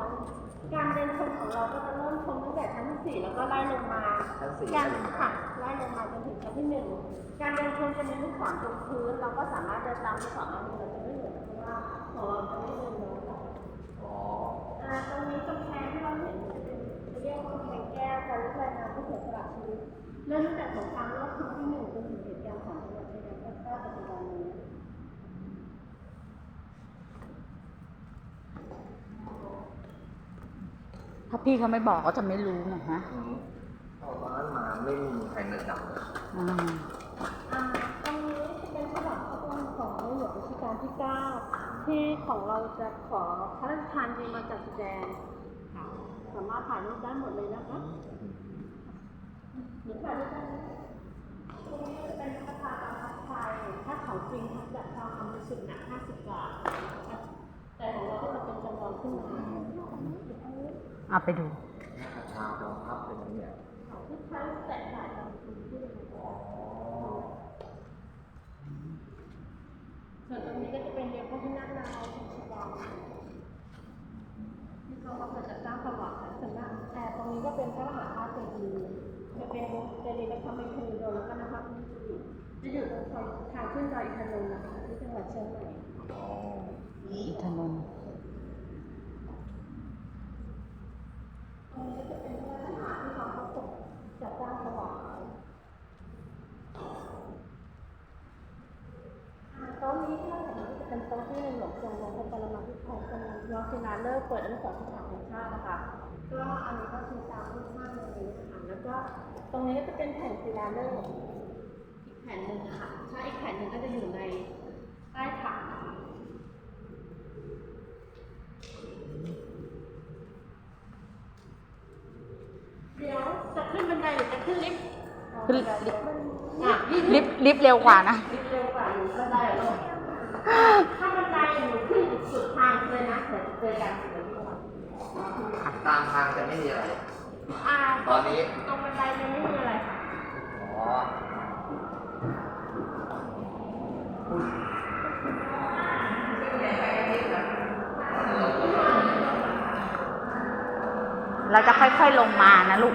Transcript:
ชั้นการเดินชมของเราก็จะเริ่มชมตั้งแต่ชั้นที่สี่แล้วก็ไล่ลงมาชั้นสี่ การค่ะไล่ลงมาจนถึงชั้นที่หนึ่งการเดินชมจะมีลูกศรตรงพื้นเราก็สามารถเดินตามลูกศรได้เลยจะไม่เหมือนเพราะว่าของเราจะไม่เดินเลยอ๋อ อ่าตรงนี้กำแพงที่เราเห็นจะเป็นเรียกว่ากำแพงแก้วการลุกรายงานผู้เสียสละชีวิตเริ่มตั้งแต่สงครามโลกครั้งที่หนึ่งจนถึงเหตุการณ์ของจังหวัดชายแดนภาคใต้ปัจจุบันนี้ ถ้าพี่เขาไม่บอกก็จะไม่รู้นะฮะอืมตอนนั้นมาไม่มีใครมาจำเลยอ่าตรงนี้จะเป็นพระบาทพระองค์ของในหลวงรัชกาลที่9ที่ของเราจะขอพระราชทานเยมาจัดแสดงสามารถถ่ายรูปได้หมดเลยนะคะหรือถ่ายรูปได้เลยตรงนี้จะเป็นพระธาตุอาภัพไทยถ้าของจริงทับจากทองคำสุทธิ์หนัก50 บาทแต่ของเราก็จะเป็นจำลองขึ้นมา เอาไปดูชาวจอมทัพเป็นอย่างเนี้ยที่ใช้แตะถ่ายตามพื้นเลยนะคะอ๋อส่วนตรงนี้ก็จะเป็นเรือพระที่นั่งนาวของชาที่เขาเอามาจากสร้างประวัติส่วนแต่ตรงนี้ก็เป็นพระมหาธาตุเจดีย์จะเป็นเจดีย์และพระเมรุโดแล้วก็นะคะจะอยู่ตรงทางขึ้นดอยอินทนนท์นะคะที่จังหวัดเชียงใหม่ อ๋อ อินทนนท์ ตรงนี้ก็จะเป็นพระทหารที่เขาเขาตกจากสร้างประวัติอ่าโต๊ะนี้ที่ เป็นนี้จะเป็นโต๊ะที่ในหลวงทรงลงพระปรมาภิไธยเป็นยอศิลาฤกษ์เปิดอนุสรณ์สถานแห่งชาตินะคะก็อันนี้ก็คือตามรูปภาพเลยนะคะแล้วก็ตรงนี้ก็จะเป็นแผ่นศิลาฤกษ์อีกแผ่นหนึ่งนะคะถ้าอีกแผ่นหนึ่งก็จะอยู่ในใต้ถังนะคะเดี๋ยวจะขึ้นบันไดหรือจะขึ้นลิฟต์ขึ้นลิฟต์ลิฟต์เร็วกว่านะลิฟต์เร็วกว่าหนูก็ได้หรอก ถ้าบันไดหนูขึ้นสุดทางเลยนะเดี๋ยวเจอกันเดี๋ยวดีกว่าตามทางจะไม่มีอะไร อ่าตอนนี้ ตรงบันไดยังไม่มีอะไรค่ะอ๋อเราจะค่อยๆลงมานะลูก